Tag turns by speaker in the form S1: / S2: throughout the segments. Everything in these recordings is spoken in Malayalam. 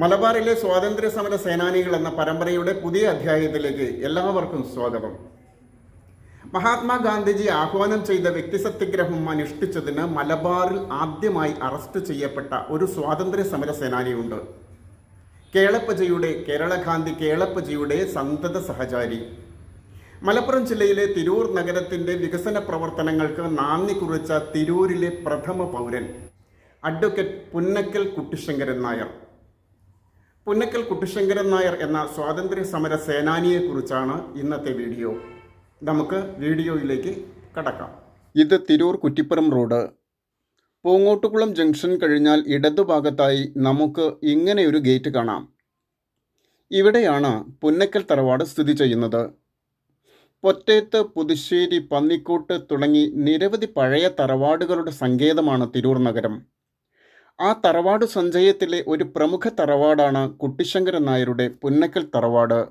S1: മലബാറിലെ സ്വാതന്ത്ര്യ സമര സേനാനികൾ എന്ന പരമ്പരയുടെ പുതിയ അധ്യായത്തിലേക്ക് എല്ലാവർക്കും സ്വാഗതം. മഹാത്മാഗാന്ധിജി ആഹ്വാനം ചെയ്ത വ്യക്തിസത്യഗ്രഹം അനുഷ്ഠിച്ചതിന് മലബാറിൽ ആദ്യമായി അറസ്റ്റ് ചെയ്യപ്പെട്ട ഒരു സ്വാതന്ത്ര്യ സമര സേനാനിയുണ്ട്. കേളപ്പജിയുടെ കേരളഗാന്ധി കേളപ്പജിയുടെ സന്തത സഹചാരി. മലപ്പുറം ജില്ലയിലെ തിരൂർ നഗരത്തിന്റെ വികസന പ്രവർത്തനങ്ങൾക്ക് നാന്ദി കുറിച്ച തിരൂരിലെ പ്രഥമ പൗരൻ അഡ്വക്കേറ്റ് പുന്നക്കൽ കുട്ടിശങ്കരൻ നായർ. പുന്നക്കൽ കുട്ടിശങ്കരൻ നായർ എന്ന സ്വാതന്ത്ര്യ സമര സേനാനിയെക്കുറിച്ചാണ് ഇന്നത്തെ വീഡിയോ. നമുക്ക് വീഡിയോയിലേക്ക് കടക്കാം. ഇത് തിരൂർ കുറ്റിപ്പുറം റോഡ്. പൂങ്ങോട്ടുകുളം ജംഗ്ഷൻ കഴിഞ്ഞാൽ ഇടതുഭാഗത്തായി നമുക്ക് ഇങ്ങനെയൊരു ഗേറ്റ് കാണാം. ഇവിടെയാണ് പുന്നക്കൽ തറവാട് സ്ഥിതി ചെയ്യുന്നത്. പൊറ്റേത്ത് പുതുശ്ശേരി പന്നിക്കോട്ട് തുടങ്ങി നിരവധി പഴയ തറവാടുകളുടെ സങ്കേതമാണ് തിരൂർ നഗരം. ആ തറവാട് സഞ്ചയത്തിലെ ഒരു പ്രമുഖ തറവാടാണ് കുട്ടിശങ്കരൻ നായരുടെ പുന്നക്കൽ തറവാട്.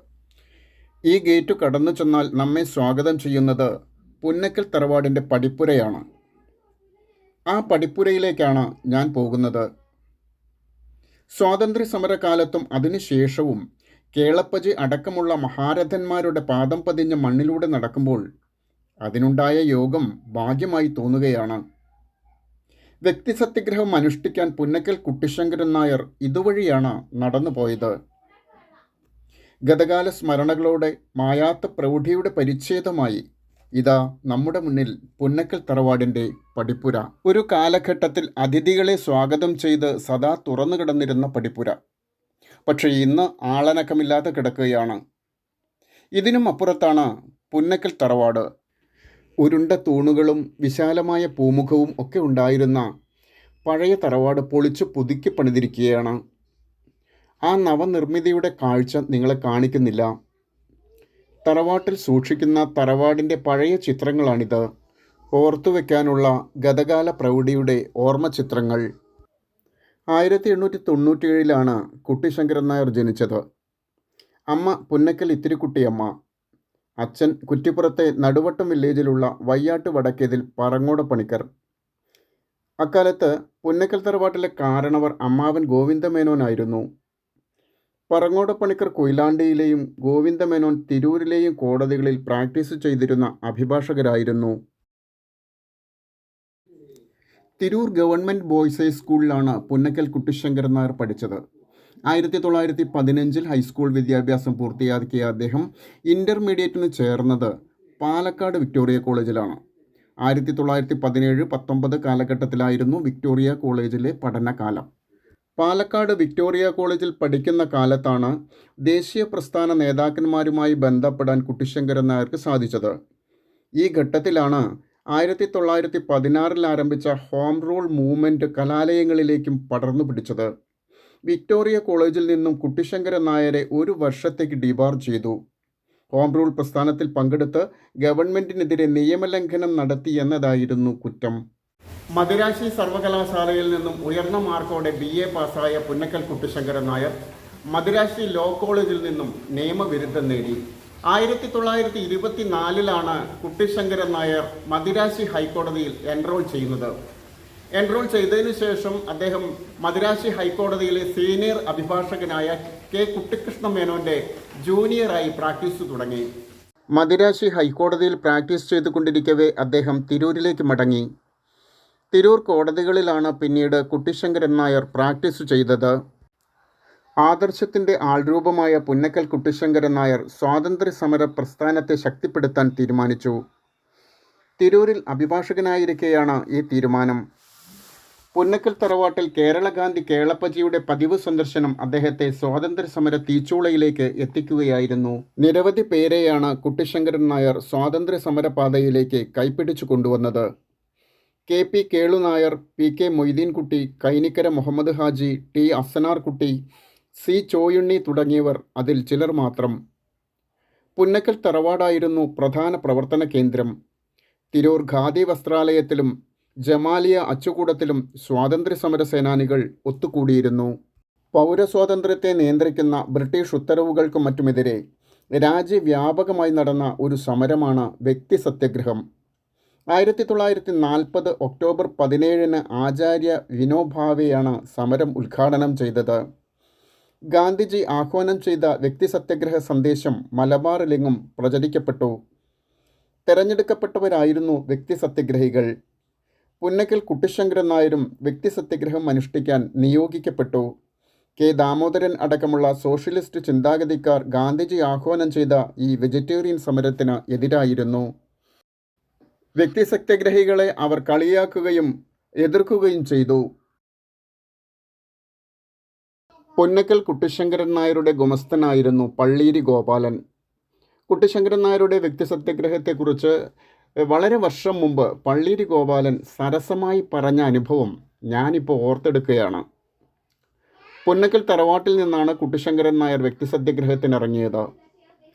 S1: ഈ ഗേറ്റ് കടന്നു ചെന്നാൽ നമ്മെ സ്വാഗതം ചെയ്യുന്നത് പുന്നക്കൽ തറവാടിന്റെ പടിപ്പുരയാണ്. ആ പടിപ്പുരയിലേക്കാണ് ഞാൻ പോകുന്നത്. സ്വാതന്ത്ര്യ സമരകാലത്തും അതിനുശേഷവും കേളപ്പജി അടക്കമുള്ള മഹാരഥന്മാരുടെ പാദം പതിഞ്ഞ മണ്ണിലൂടെ നടക്കുമ്പോൾ അതിനുണ്ടായ യോഗം ഭാഗ്യമായി തോന്നുകയാണ്. വ്യക്തിസത്യഗ്രഹം അനുഷ്ഠിക്കാൻ പുന്നക്കൽ കുട്ടിശങ്കരൻ നായർ ഇതുവഴിയാണ് നടന്നുപോയത്. ഗതകാല സ്മരണകളോടെ മായാത്ത പ്രൗഢിയുടെ പരിച്ഛേദമായി ഇതാ നമ്മുടെ മുന്നിൽ പുന്നക്കൽ തറവാടിന്റെ പടിപ്പുര. ഒരു കാലഘട്ടത്തിൽ അതിഥികളെ സ്വാഗതം ചെയ്ത് സദാ തുറന്നു കിടന്നിരുന്ന പടിപ്പുര. പക്ഷേ ഇന്ന് ആളനക്കമില്ലാതെ കിടക്കുകയാണ്. ഇതിനും അപ്പുറത്താണ് പുന്നക്കൽ തറവാട്. ഉരുണ്ട തൂണുകളും വിശാലമായ പൂമുഖവും ഒക്കെ ഉണ്ടായിരുന്ന പഴയ തറവാട് പൊളിച്ചു പുതുക്കി പണിതിരിക്കുകയാണ്. ആ നവനിർമ്മിതിയുടെ കാഴ്ച നിങ്ങളെ കാണിക്കുന്നില്ല. തറവാട്ടിൽ സൂക്ഷിക്കുന്ന തറവാടിന്റെ പഴയ ചിത്രങ്ങളാണിത്. ഓർത്തുവെക്കാനുള്ള ഗതകാല പ്രൗഢിയുടെ ഓർമ്മ ചിത്രങ്ങൾ. ആയിരത്തി എണ്ണൂറ്റി തൊണ്ണൂറ്റിയേഴിലാണ് കുട്ടിശങ്കരൻ നായർ ജനിച്ചത്. അമ്മ പുന്നക്കൽ ഇത്തിരിക്കുട്ടിയമ്മ. അച്ഛൻ കുറ്റിപ്പുറത്തെ നടുവട്ടം വില്ലേജിലുള്ള വയ്യാട്ട് വടക്കേതിൽ പറങ്ങോട പണിക്കർ. അക്കാലത്ത് പുന്നക്കൽ തറവാട്ടിലെ കാരണവർ അമ്മാവൻ ഗോവിന്ദമേനോനായിരുന്നു. പറങ്ങോട പണിക്കർ കൊയിലാണ്ടിയിലെയും ഗോവിന്ദമേനോൻ തിരൂരിലെയും കോടതികളിൽ പ്രാക്ടീസ് ചെയ്തിരുന്ന അഭിഭാഷകരായിരുന്നു. തിരൂർ ഗവൺമെന്റ് ബോയ്സ് ഹൈസ്കൂളിലാണ് പുന്നക്കൽ കുട്ടിശങ്കരൻ നായർ പഠിച്ചത്. ആയിരത്തി തൊള്ളായിരത്തി പതിനഞ്ചിൽ ഹൈസ്കൂൾ വിദ്യാഭ്യാസം പൂർത്തിയാക്കിയ അദ്ദേഹം ഇന്റർമീഡിയറ്റിന് ചേർന്നത് പാലക്കാട് വിക്ടോറിയ കോളേജിലാണ്. ആയിരത്തി തൊള്ളായിരത്തി പതിനേഴ് പത്തൊമ്പത് കാലഘട്ടത്തിലായിരുന്നു വിക്ടോറിയ കോളേജിലെ പഠനകാലം. പാലക്കാട് വിക്ടോറിയ കോളേജിൽ പഠിക്കുന്ന കാലത്താണ് ദേശീയ പ്രസ്ഥാന നേതാക്കന്മാരുമായി ബന്ധപ്പെടാൻ കുട്ടിശങ്കരൻ നായർക്ക് സാധിച്ചത്. ഈ ഘട്ടത്തിലാണ് ആയിരത്തി തൊള്ളായിരത്തി പതിനാറിൽ ആരംഭിച്ച ഹോം റൂൾ മൂവ്മെന്റ് കലാലയങ്ങളിലേക്കും പടർന്നു പിടിച്ചത്. വിക്ടോറിയ കോളേജിൽ നിന്നും കുട്ടിശങ്കര നായരെ ഒരു വർഷത്തേക്ക് ഡിബാർ ചെയ്തു. ഹോം റൂൾ പ്രസ്ഥാനത്തിൽ പങ്കെടുത്ത് ഗവൺമെന്റിനെതിരെ നിയമലംഘനം നടത്തി എന്നതായിരുന്നു കുറ്റം. മദിരാശി സർവകലാശാലയിൽ നിന്നും ഉയർന്ന മാർക്കോടെ ബി എ പാസ്സായ പുന്നക്കൽ കുട്ടിശങ്കരൻ നായർ മദിരാശി ലോ കോളേജിൽ നിന്നും നിയമബിരുദം നേടി. ആയിരത്തി തൊള്ളായിരത്തി ഇരുപത്തിനാലിലാണ് കുട്ടിശങ്കരൻ നായർ മദിരാശി ഹൈക്കോടതിയിൽ എൻറോൾ ചെയ്യുന്നത്. എൻറോൾ ചെയ്തതിനു ശേഷം അദ്ദേഹം മദിരാശി ഹൈക്കോടതിയിലെ സീനിയർ അഭിഭാഷകനായ കെ കുട്ടിക്കൃഷ്ണ മേനോന്റെ ജൂനിയറായി പ്രാക്ടീസ് തുടങ്ങി. മദിരാശി ഹൈക്കോടതിയിൽ പ്രാക്ടീസ് ചെയ്തുകൊണ്ടിരിക്കവേ അദ്ദേഹം തിരൂരിലേക്ക് മടങ്ങി. തിരൂർ കോടതികളിലാണ് പിന്നീട് കുട്ടിശങ്കരൻ നായർ പ്രാക്ടീസ് ചെയ്തത്. ആദർശത്തിന്റെ ആൾരൂപമായ പുന്നക്കൽ കുട്ടിശങ്കരൻ നായർ സ്വാതന്ത്ര്യ സമര പ്രസ്ഥാനത്തെ ശക്തിപ്പെടുത്താൻ തീരുമാനിച്ചു. തിരൂരിൽ അഭിഭാഷകനായിരിക്കെയാണ് ഈ തീരുമാനം. പുന്നക്കൽ തറവാട്ടിൽ കേരളഗാന്ധി കേളപ്പജിയുടെ പതിവ് സന്ദർശനം അദ്ദേഹത്തെ സ്വാതന്ത്ര്യ സമര തീച്ചൂളയിലേക്ക് എത്തിക്കുകയായിരുന്നു. നിരവധി പേരെയാണ് കുട്ടിശങ്കരൻ നായർ സ്വാതന്ത്ര്യ സമരപാതയിലേക്ക് കൈപ്പിടിച്ചു കൊണ്ടുവന്നത്. K P Kelu Nair P K Moideenkutty Kainikkara Muhammad Haji T Asanarkutty C Choyunni തുടങ്ങിയവർ അതിൽ ചിലർ മാത്രം. പുന്നക്കൽ തറവാടായിരുന്നു പ്രധാന പ്രവർത്തന കേന്ദ്രം. തിരൂർ ഖാദി വസ്ത്രാലയത്തിലും ജമാലിയ അച്ചുകൂടത്തിലും സ്വാതന്ത്ര്യസമര സേനാനികൾ ഒത്തുകൂടിയിരുന്നു. പൗരസ്വാതന്ത്ര്യത്തെ നിയന്ത്രിക്കുന്ന ബ്രിട്ടീഷ് ഉത്തരവുകൾക്കും മറ്റുമെതിരെ രാജ്യവ്യാപകമായി നടന്ന ഒരു സമരമാണ് വ്യക്തി സത്യഗ്രഹം ആയിരത്തി തൊള്ളായിരത്തി നാൽപ്പത് ഒക്ടോബർ പതിനേഴിന് ആചാര്യ വിനോഭാവെയാണ് സമരം ഉദ്ഘാടനം ചെയ്തത്. ഗാന്ധിജി ആഹ്വാനം ചെയ്ത വ്യക്തി സത്യഗ്രഹ സന്ദേശം മലബാറിലെങ്ങും പ്രചരിക്കപ്പെട്ടു. തെരഞ്ഞെടുക്കപ്പെട്ടവരായിരുന്നു വ്യക്തി സത്യാഗ്രഹികൾ പുന്നക്കൽ കുട്ടിശങ്കരൻ നായരും വ്യക്തി സത്യഗ്രഹം അനുഷ്ഠിക്കാൻ നിയോഗിക്കപ്പെട്ടു. കെ. ദാമോദരൻ അടക്കമുള്ള സോഷ്യലിസ്റ്റ് ചിന്താഗതിക്കാർ ഗാന്ധിജി ആഹ്വാനം ചെയ്ത ഈ വെജിറ്റേറിയൻ സമരത്തിന് എതിരായിരുന്നു. വ്യക്തി സത്യഗ്രഹികളെ അവർ കളിയാക്കുകയും എതിർക്കുകയും ചെയ്തു. പൊന്നക്കൽ കുട്ടിശങ്കരൻ നായരുടെ ഗുമസ്തനായിരുന്നു പള്ളീരി ഗോപാലൻ. കുട്ടിശങ്കരൻ നായരുടെ വ്യക്തി സത്യാഗ്രഹത്തെക്കുറിച്ച് വളരെ വർഷം മുമ്പ് പള്ളീരി ഗോപാലൻ സരസമായി പറഞ്ഞ അനുഭവം ഞാനിപ്പോൾ ഓർത്തെടുക്കുകയാണ്. പൊന്നക്കൽ തറവാട്ടിൽ നിന്നാണ് കുട്ടിശങ്കരൻ നായർ വ്യക്തി ഇറങ്ങിയത്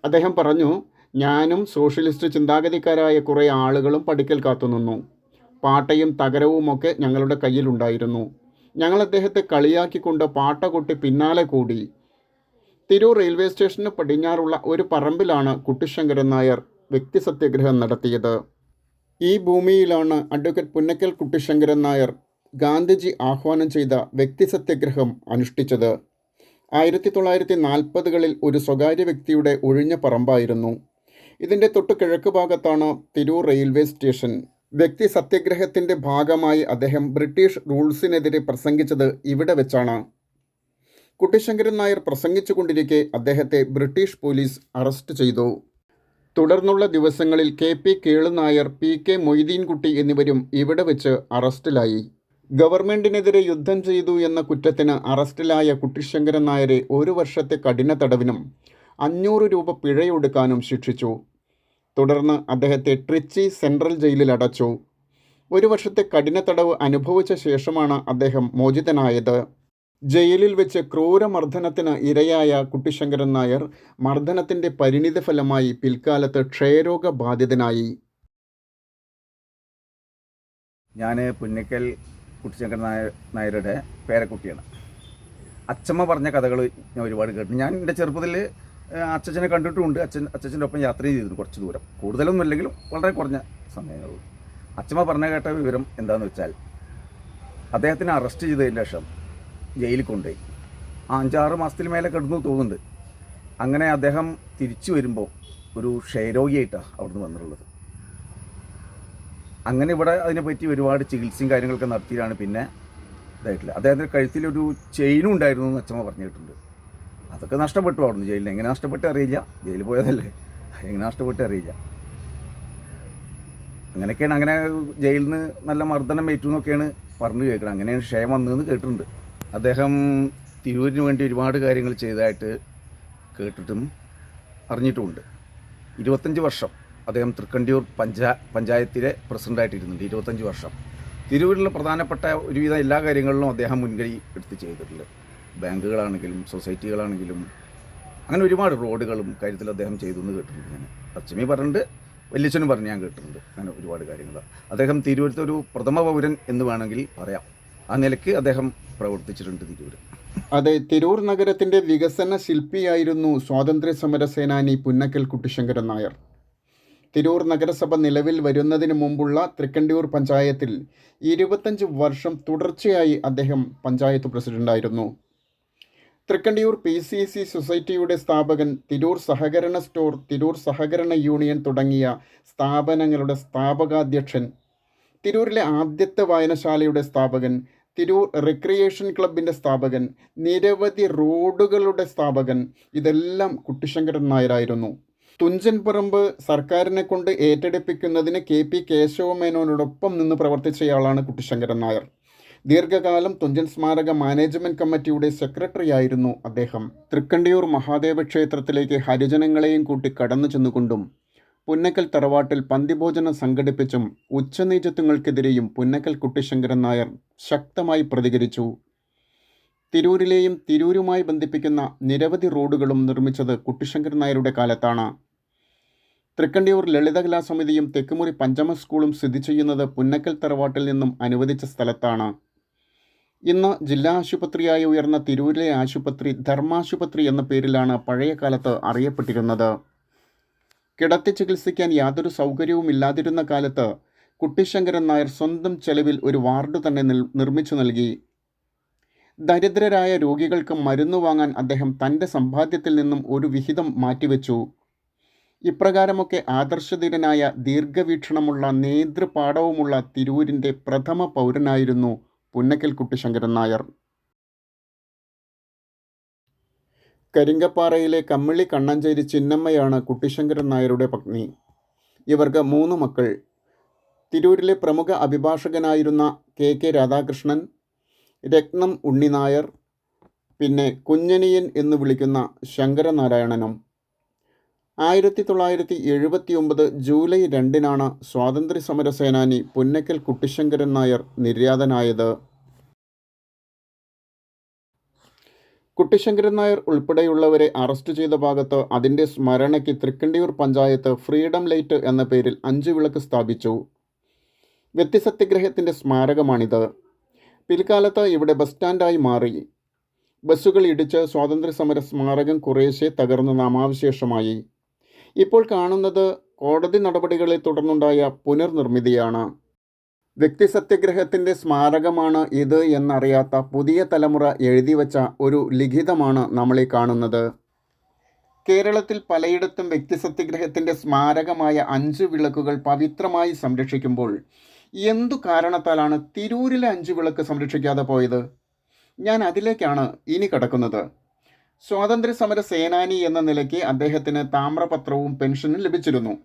S1: അദ്ദേഹം പറഞ്ഞു ഞാനും സോഷ്യലിസ്റ്റ് ചിന്താഗതിക്കാരായ കുറേ ആളുകളും പഠിക്കൽ കാത്തുനിന്നു. പാട്ടയും തകരവുമൊക്കെ ഞങ്ങളുടെ കയ്യിലുണ്ടായിരുന്നു. ഞങ്ങൾ അദ്ദേഹത്തെ കളിയാക്കിക്കൊണ്ട് പാട്ട കൊട്ടി പിന്നാലെ കൂടി. തിരൂർ റെയിൽവേ സ്റ്റേഷന് പടിഞ്ഞാറുള്ള ഒരു പറമ്പിലാണ് കുട്ടിശങ്കരൻ നായർ വ്യക്തി സത്യഗ്രഹം നടത്തിയത്. ഈ ഭൂമിയിലാണ് അഡ്വക്കേറ്റ് പുന്നക്കൽ കുട്ടിശങ്കരൻ നായർ ഗാന്ധിജി ആഹ്വാനം ചെയ്ത വ്യക്തി സത്യഗ്രഹം അനുഷ്ഠിച്ചത്. ആയിരത്തി തൊള്ളായിരത്തി നാൽപ്പതുകളിൽ ഒരു സ്വകാര്യ വ്യക്തിയുടെ ഒഴിഞ്ഞ പറമ്പായിരുന്നു. ഇതിന്റെ തൊട്ട് കിഴക്ക് ഭാഗത്താണ് തിരൂർ റെയിൽവേ സ്റ്റേഷൻ. വ്യക്തി സത്യഗ്രഹത്തിന്റെ ഭാഗമായി അദ്ദേഹം ബ്രിട്ടീഷ് റൂൾസിനെതിരെ പ്രസംഗിച്ചത് ഇവിടെ വെച്ചാണ്. കുട്ടിശങ്കരൻ നായർ പ്രസംഗിച്ചുകൊണ്ടിരിക്കെ അദ്ദേഹത്തെ ബ്രിട്ടീഷ് പോലീസ് അറസ്റ്റ് ചെയ്തു. തുടർന്നുള്ള ദിവസങ്ങളിൽ K P Kelu Nair P K Moideenkutty എന്നിവരും ഇവിടെ വെച്ച് അറസ്റ്റിലായി. ഗവൺമെന്റിനെതിരെ യുദ്ധം ചെയ്തു എന്ന കുറ്റത്തിന് അറസ്റ്റിലായ കുട്ടിശങ്കരൻ നായരെ ഒരു വർഷത്തെ കഠിന തടവിനും അഞ്ഞൂറ് രൂപ പിഴയൊടുക്കാനും ശിക്ഷിച്ചു. തുടർന്ന് അദ്ദേഹത്തെ ട്രിച്ചി സെൻട്രൽ ജയിലിൽ അടച്ചു. ഒരു വർഷത്തെ കഠിന തടവ് അനുഭവിച്ച ശേഷമാണ് അദ്ദേഹം മോചിതനായത്. ജയിലിൽ വെച്ച് ക്രൂരമർദ്ദനത്തിന് ഇരയായ കുട്ടിശങ്കരൻ നായർ മർദ്ദനത്തിന്റെ പരിണിത ഫലമായി പിൽക്കാലത്ത് ക്ഷയരോഗ ബാധിതനായി
S2: ഞാൻ പുന്നക്കൽ കുട്ടിശങ്കരൻ നായർ നായരുടെ പേരക്കുട്ടിയാണ്. അച്ചമ്മ പറഞ്ഞ കഥകൾ ഞാൻ ഒരുപാട് കേട്ടു ഞാൻ എന്റെ ചെറുപ്പത്തിൽ അച്ഛനെ കണ്ടിട്ടുമുണ്ട്. അച്ഛൻ അച്ഛന്റെ ഒപ്പം യാത്ര ചെയ്തിരുന്നു കുറച്ച് ദൂരം. കൂടുതലൊന്നും ഇല്ലെങ്കിലും വളരെ കുറഞ്ഞ സമയങ്ങളുള്ളൂ അച്ഛമ്മ പറഞ്ഞ കേട്ട വിവരം എന്താണെന്ന് വെച്ചാൽ അദ്ദേഹത്തിനെ അറസ്റ്റ് ചെയ്തതിന് ശേഷം ജയിലിൽ കൊണ്ടുപോയി. അഞ്ചാറ് മാസത്തിൽ മേലെ കിടന്നു തോന്നുന്നുണ്ട്. അങ്ങനെ അദ്ദേഹം തിരിച്ചു വരുമ്പോൾ ഒരു ക്ഷയരോഗിയായിട്ടാണ് അവിടുന്ന് വന്നിട്ടുള്ളത്. അങ്ങനെ ഇവിടെ അതിനെപ്പറ്റി ഒരുപാട് ചികിത്സയും കാര്യങ്ങളൊക്കെ നടത്തിയിട്ടാണ് പിന്നെ ഇതായിട്ടില്ല. അദ്ദേഹത്തിന്റെ കഴുത്തിലൊരു ചെയിനും ഉണ്ടായിരുന്നു എന്ന് അച്ഛമ്മ പറഞ്ഞു കേട്ടിട്ടുണ്ട്. അതൊക്കെ നഷ്ടപ്പെട്ടു അവിടുന്ന് ജയിലിൽ. എങ്ങനെ നഷ്ടപ്പെട്ട് അറിയില്ല. ജയിലിൽ പോയതല്ലേ. എങ്ങനെ നഷ്ടപ്പെട്ട് അറിയില്ല. അങ്ങനെയൊക്കെയാണ്. അങ്ങനെ ജയിലിൽ നിന്ന് നല്ല മർദ്ദനം ഏറ്റു എന്നൊക്കെയാണ് പറഞ്ഞു കേൾക്കുന്നത്. അങ്ങനെയാണ് ക്ഷയം വന്നതെന്ന് കേട്ടിട്ടുണ്ട്. അദ്ദേഹം തിരൂരിന് വേണ്ടി ഒരുപാട് കാര്യങ്ങൾ ചെയ്തതായിട്ട് കേട്ടിട്ടും അറിഞ്ഞിട്ടുമുണ്ട്. ഇരുപത്തഞ്ച് വർഷം അദ്ദേഹം തൃക്കണ്ടിയൂർ പഞ്ചാ പഞ്ചായത്തിലെ പ്രസിഡന്റായിട്ടിരുന്നുണ്ട് ഇരുപത്തഞ്ച് വർഷം. തിരൂരിലെ പ്രധാനപ്പെട്ട ഒരുവിധം എല്ലാ കാര്യങ്ങളിലും അദ്ദേഹം മുൻകൈ എടുത്ത് ചെയ്തിട്ടുണ്ട്. ബാങ്കുകളാണെങ്കിലും സൊസൈറ്റികളാണെങ്കിലും അങ്ങനെ ഒരുപാട് റോഡുകളും കാര്യത്തിൽ അദ്ദേഹം ചെയ്തു എന്ന് കേട്ടിട്ടുണ്ട് ഞാൻ. അച്ഛമി പറഞ്ഞിട്ടുണ്ട് വല്യച്ഛനും പറഞ്ഞ് ഞാൻ കേട്ടിട്ടുണ്ട്. അങ്ങനെ ഒരുപാട് കാര്യങ്ങൾ. അദ്ദേഹം തിരുവനന്തപുരത്തെ ഒരു പ്രഥമ പൗരൻ എന്ന് വേണമെങ്കിൽ പറയാം. ആ നിലയ്ക്ക് അദ്ദേഹം പ്രവർത്തിച്ചിട്ടുണ്ട് തിരൂർ
S1: അതെ തിരൂർ നഗരത്തിന്റെ വികസന ശില്പിയായിരുന്നു സ്വാതന്ത്ര്യ സമര സേനാനി പുന്നക്കൽ കുട്ടിശങ്കരൻ നായർ. തിരൂർ നഗരസഭ നിലവിൽ വരുന്നതിന് മുമ്പുള്ള തൃക്കണ്ടിയൂർ പഞ്ചായത്തിൽ ഇരുപത്തഞ്ച് വർഷം തുടർച്ചയായി അദ്ദേഹം പഞ്ചായത്ത് പ്രസിഡന്റായിരുന്നു തൃക്കണ്ടിയൂർ പി സി സി സൊസൈറ്റിയുടെ സ്ഥാപകൻ തിരൂർ സഹകരണ സ്റ്റോർ തിരൂർ സഹകരണ യൂണിയൻ തുടങ്ങിയ സ്ഥാപനങ്ങളുടെ സ്ഥാപകാധ്യക്ഷൻ തിരൂരിലെ ആദ്യത്തെ വായനശാലയുടെ സ്ഥാപകൻ തിരൂർ റിക്രിയേഷൻ ക്ലബിന്റെ സ്ഥാപകൻ നിരവധി റോഡുകളുടെ സ്ഥാപകൻ ഇതെല്ലാം കുട്ടിശങ്കരൻ നായരായിരുന്നു. തുഞ്ചൻപറമ്പ് സർക്കാരിനെ കൊണ്ട് ഏറ്റെടുപ്പിക്കുന്നതിന് കെ പി കേശവമേനോനോടൊപ്പം നിന്ന് പ്രവർത്തിച്ചയാളാണ് കുട്ടിശങ്കരൻ നായർ. ദീർഘകാലം തുഞ്ചൻ സ്മാരക മാനേജ്മെന്റ് കമ്മിറ്റിയുടെ സെക്രട്ടറി ആയിരുന്നു അദ്ദേഹം. തൃക്കണ്ടിയൂർ മഹാദേവ ക്ഷേത്രത്തിലേക്ക് ഹരിജനങ്ങളെയും കൂട്ടി കടന്നു ചെന്നുകൊണ്ടും പുന്നക്കൽ തറവാട്ടിൽ പന്തിഭോജനം സംഘടിപ്പിച്ചും ഉച്ചനീചത്വങ്ങൾക്കെതിരെയും പുന്നക്കൽ കുട്ടിശങ്കരൻ നായർ ശക്തമായി പ്രതികരിച്ചു. തിരൂരിലെയും തിരൂരുമായി ബന്ധിപ്പിക്കുന്ന നിരവധി റോഡുകളും നിർമ്മിച്ചത് കുട്ടിശങ്കരൻ നായരുടെ കാലത്താണ്. തൃക്കണ്ടിയൂർ ലളിതകലാ സമിതിയും തെക്കുമുറി പഞ്ചമ സ്കൂളും സ്ഥിതി ചെയ്യുന്നത് പുന്നക്കൽ തറവാട്ടിൽ നിന്നും അനുവദിച്ച സ്ഥലത്താണ്. ഇന്ന് ജില്ലാ ആശുപത്രിയായി ഉയർന്ന തിരൂരിലെ ആശുപത്രി ധർമാശുപത്രി എന്ന പേരിലാണ് പഴയ കാലത്ത് അറിയപ്പെട്ടിരുന്നത്. കിടത്തി ചികിത്സിക്കാൻ യാതൊരു സൗകര്യവും ഇല്ലാതിരുന്ന കാലത്ത് കുട്ടിശങ്കരൻ നായർ സ്വന്തം ചെലവിൽ ഒരു വാർഡ് തന്നെ നിർമ്മിച്ചു നൽകി. ദരിദ്രരായ രോഗികൾക്ക് മരുന്ന് വാങ്ങാൻ അദ്ദേഹം തന്റെ സമ്പാദ്യത്തിൽ നിന്നും ഒരു വിഹിതം മാറ്റിവെച്ചു. ഇപ്രകാരമൊക്കെ ആദർശധീരനായ ദീർഘവീക്ഷണമുള്ള നേതൃപാഠവുമുള്ള തിരൂരിന്റെ പ്രഥമ പൗരനായിരുന്നു പുന്നക്കൽ കുട്ടിശങ്കരൻ നായർ. കരിങ്കപ്പാറയിലെ കമ്മിളി കണ്ണഞ്ചേരി ചിന്നമ്മയാണ് കുട്ടിശങ്കരൻ നായരുടെ പത്നി. ഇവർക്ക് മൂന്ന് മക്കൾ. തിരൂരിലെ പ്രമുഖ അഭിഭാഷകനായിരുന്ന കെ കെ രാധാകൃഷ്ണൻ രത്നം ഉണ്ണിനായർ പിന്നെ കുഞ്ഞനിയൻ എന്ന് വിളിക്കുന്ന ശങ്കരനാരായണനും. ആയിരത്തി തൊള്ളായിരത്തി എഴുപത്തി ഒമ്പത് ജൂലൈ രണ്ടിനാണ് സ്വാതന്ത്ര്യ സമര സേനാനി പുന്നക്കൽ കുട്ടിശങ്കരൻ നായർ നിര്യാതനായത്. കുട്ടിശങ്കരൻ നായർ ഉൾപ്പെടെയുള്ളവരെ അറസ്റ്റ് ചെയ്ത ഭാഗത്ത് അതിന്റെ സ്മരണയ്ക്ക് തൃക്കണ്ടിയൂർ പഞ്ചായത്ത് ഫ്രീഡം ലൈറ്റ് എന്ന പേരിൽ അഞ്ച് വിളക്ക് സ്ഥാപിച്ചു. വ്യക്തിസത്യഗ്രഹത്തിന്റെ സ്മാരകമാണിത്. പിൽക്കാലത്ത് ഇവിടെ ബസ് സ്റ്റാൻഡായി മാറി. ബസ്സുകൾ ഇടിച്ച് സ്വാതന്ത്ര്യസമര സ്മാരകം കുറേശ്ശെ തകർന്ന് നാമാവശേഷമായി. ഇപ്പോൾ കാണുന്നത് കോടതി നടപടികളെ തുടർന്നുണ്ടായ പുനർനിർമ്മിതിയാണ്. വ്യക്തിസത്യഗ്രഹത്തിന്റെ സ്മാരകമാണ് ഇത് എന്നറിയാത്ത പുതിയ തലമുറ എഴുതി വച്ച ഒരു ലിഖിതമാണ് നമ്മളീ കാണുന്നത്. കേരളത്തിൽ പലയിടത്തും വ്യക്തി വ്യക്തിസത്യഗ്രഹത്തിന്റെ സ്മാരകമായ അഞ്ച് വിളക്കുകൾ പവിത്രമായി സംരക്ഷിക്കുമ്പോൾ എന്തു കാരണത്താലാണ് തിരൂരിലെ അഞ്ച് വിളക്ക് സംരക്ഷിക്കാതെ പോയത്? ഞാൻ അതിലേക്കാണ് ഇനി കടക്കുന്നത്. സ്വാതന്ത്ര്യസമര സേനാനി എന്ന നിലയ്ക്ക് അദ്ദേഹത്തിന് താമ്രപത്രവും പെൻഷനും ലഭിച്ചിരുന്നു.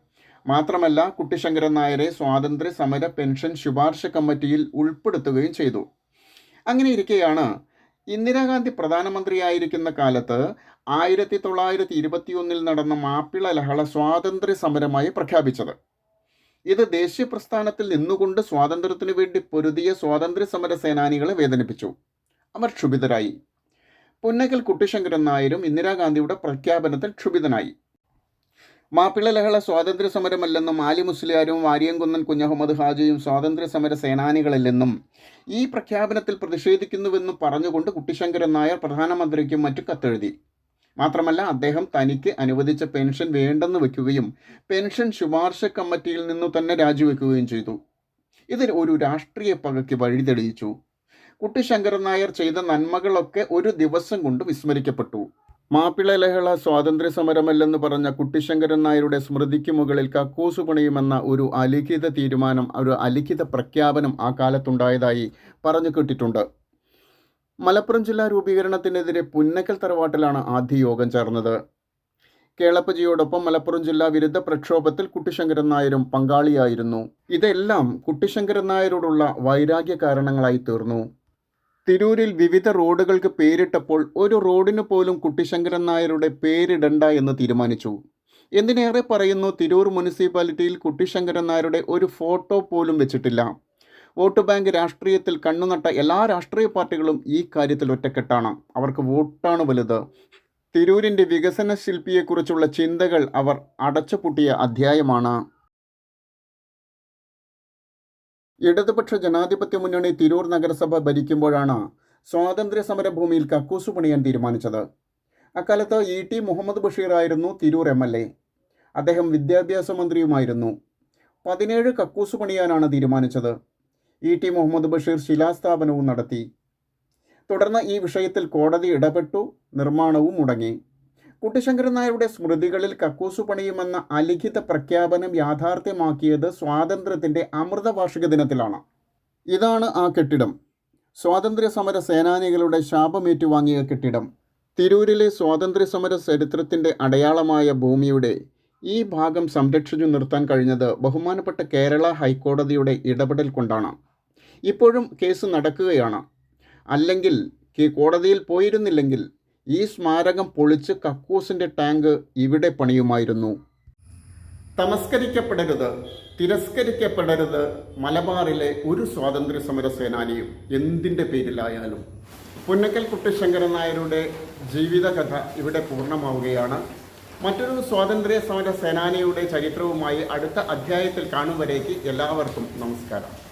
S1: മാത്രമല്ല കുട്ടിശങ്കരൻ നായരെ സ്വാതന്ത്ര്യ സമര പെൻഷൻ ശുപാർശ കമ്മിറ്റിയിൽ ഉൾപ്പെടുത്തുകയും ചെയ്തു. അങ്ങനെ ഇരിക്കെയാണ് ഇന്ദിരാഗാന്ധി പ്രധാനമന്ത്രിയായിരിക്കുന്ന കാലത്ത് ആയിരത്തി തൊള്ളായിരത്തി ഇരുപത്തിയൊന്നിൽ നടന്ന മാപ്പിള ലഹള സ്വാതന്ത്ര്യ സമരമായി പ്രഖ്യാപിച്ചത്. ഇത് ദേശീയ പ്രസ്ഥാനത്തിൽ നിന്നുകൊണ്ട് സ്വാതന്ത്ര്യത്തിനു വേണ്ടി പൊരുതിയ സ്വാതന്ത്ര്യ സമര സേനാനികളെ വേദനിപ്പിച്ചു. അവർ ക്ഷുഭിതരായി. പുന്നക്കൽ കുട്ടിശങ്കരൻ നായരും ഇന്ദിരാഗാന്ധിയുടെ പ്രഖ്യാപനത്തിൽ ക്ഷുഭിതനായി. മാപ്പിള ലഹള സ്വാതന്ത്ര്യ സമരമല്ലെന്നും ആലി മുസ്ലിയാരും വാര്യംകുന്നൻ കുഞ്ഞഹമ്മദ് ഹാജിയും സ്വാതന്ത്ര്യ സമര സേനാനികളല്ലെന്നും ഈ പ്രഖ്യാപനത്തിൽ പ്രതിഷേധിക്കുന്നുവെന്നും പറഞ്ഞുകൊണ്ട് കുട്ടിശങ്കരൻ നായർ പ്രധാനമന്ത്രിക്കും മറ്റു കത്തെഴുതി. മാത്രമല്ല അദ്ദേഹം തനിക്ക് അനുവദിച്ച പെൻഷൻ വേണ്ടെന്ന് വയ്ക്കുകയും പെൻഷൻ ശുപാർശ കമ്മിറ്റിയിൽ നിന്നു തന്നെ രാജിവെക്കുകയും ചെയ്തു. ഇതിൽ ഒരു രാഷ്ട്രീയ പകയ്ക്ക് വഴിതെളിയിച്ചു. കുട്ടിശങ്കരൻ നായർ ചെയ്ത നന്മകളൊക്കെ ഒരു ദിവസം കൊണ്ട് വിസ്മരിക്കപ്പെട്ടു. മാപ്പിള ലഹള സ്വാതന്ത്ര്യ സമരമല്ലെന്ന് പറഞ്ഞ കുട്ടിശങ്കരൻ നായരുടെ സ്മൃതിക്ക് മുകളിൽ കക്കൂസ് പണിയുമെന്ന ഒരു അലിഖിത തീരുമാനം ഒരു അലിഖിത പ്രഖ്യാപനം ആ കാലത്തുണ്ടായതായി പറഞ്ഞു കേട്ടിട്ടുണ്ട്. മലപ്പുറം ജില്ലാ രൂപീകരണത്തിനെതിരെ പുന്നക്കൽ തറവാട്ടിലാണ് ആദ്യ യോഗം ചേർന്നത്. കേളപ്പജിയോടൊപ്പം മലപ്പുറം ജില്ലാ വിരുദ്ധ പ്രക്ഷോഭത്തിൽ കുട്ടിശങ്കരൻ നായരും പങ്കാളിയായിരുന്നു. ഇതെല്ലാം കുട്ടിശങ്കരൻ നായരോടുള്ള വൈരാഗ്യ കാരണങ്ങളായി തീർന്നു. തിരൂരിൽ വിവിധ റോഡുകൾക്ക് പേരിട്ടപ്പോൾ ഒരു റോഡിന് പോലും കുട്ടിശങ്കരൻ നായരുടെ പേരിടണ്ട എന്ന് തീരുമാനിച്ചു. എന്തിനേറെ പറയുന്നു തിരൂർ മുനിസിപ്പാലിറ്റിയിൽ കുട്ടിശങ്കരൻ നായരുടെ ഒരു ഫോട്ടോ പോലും വെച്ചിട്ടില്ല. വോട്ട് ബാങ്ക് രാഷ്ട്രീയത്തിൽ കണ്ണുനട്ട എല്ലാ രാഷ്ട്രീയ പാർട്ടികളും ഈ കാര്യത്തിൽ ഒറ്റക്കെട്ടാണ്. അവർക്ക് വോട്ടാണ് വലുത്. തിരൂരിന്റെ വികസന ശില്പിയെക്കുറിച്ചുള്ള ചിന്തകൾ അവർ അടച്ചുപൂട്ടിയ അധ്യായമാണ്. ഇടതുപക്ഷ ജനാധിപത്യ മുന്നണി തിരൂർ നഗരസഭ ഭരിക്കുമ്പോഴാണ് സ്വാതന്ത്ര്യ സമരഭൂമിയിൽ കക്കൂസ് പണിയാൻ തീരുമാനിച്ചത്. അക്കാലത്ത് ഇ ടി മുഹമ്മദ് ബഷീർ ആയിരുന്നു തിരൂർ എം എൽ എ. അദ്ദേഹം വിദ്യാഭ്യാസ മന്ത്രിയുമായിരുന്നു. പതിനേഴ് കക്കൂസ് പണിയാനാണ് തീരുമാനിച്ചത്. ഇ ടി മുഹമ്മദ് ബഷീർ ശിലാസ്ഥാപനവും നടത്തി. തുടർന്ന് ഈ വിഷയത്തിൽ കോടതി ഇടപെട്ടു നിർമ്മാണവും മുടങ്ങി. കുട്ടിശങ്കരൻ നായരുടെ സ്മൃതികളിൽ കക്കൂസു പണിയുമെന്ന അലിഖിത പ്രഖ്യാപനം യാഥാർത്ഥ്യമാക്കിയത് സ്വാതന്ത്ര്യത്തിന്റെ അമൃതവാർഷിക ദിനത്തിലാണ്. ഇതാണ് ആ കെട്ടിടം. സ്വാതന്ത്ര്യ സമര സേനാനികളുടെ ശാപമേറ്റുവാങ്ങിയ കെട്ടിടം. തിരൂരിലെ സ്വാതന്ത്ര്യ സമര ചരിത്രത്തിന്റെ അടയാളമായ ഭൂമിയുടെ ഈ ഭാഗം സംരക്ഷിച്ചു നിർത്താൻ കഴിഞ്ഞത് ബഹുമാനപ്പെട്ട കേരള ഹൈക്കോടതിയുടെ ഇടപെടൽ കൊണ്ടാണ്. ഇപ്പോഴും കേസ് നടക്കുകയാണ്. അല്ലെങ്കിൽ കോടതിയിൽ പോയിരുന്നില്ലെങ്കിൽ ഈ സ്മാരകം പൊളിച്ച് കക്കൂസിന്റെ ടാങ്ക് ഇവിടെ പണിയുമായിരുന്നു. തമസ്കരിക്കപ്പെടരുത് തിരസ്കരിക്കപ്പെടരുത് മലബാറിലെ ഒരു സ്വാതന്ത്ര്യ സമര സേനാനിയും എന്തിന്റെ പേരിലായാലും. പുന്നക്കൽ കുട്ടിശങ്കരൻ നായരുടെ ജീവിതകഥ ഇവിടെ പൂർണമാവുകയാണ്. മറ്റൊരു സ്വാതന്ത്ര്യ സമര സേനാനിയുടെ ചരിത്രവുമായി അടുത്ത അധ്യായത്തിൽ കാണുവരേക്ക് എല്ലാവർക്കും നമസ്കാരം.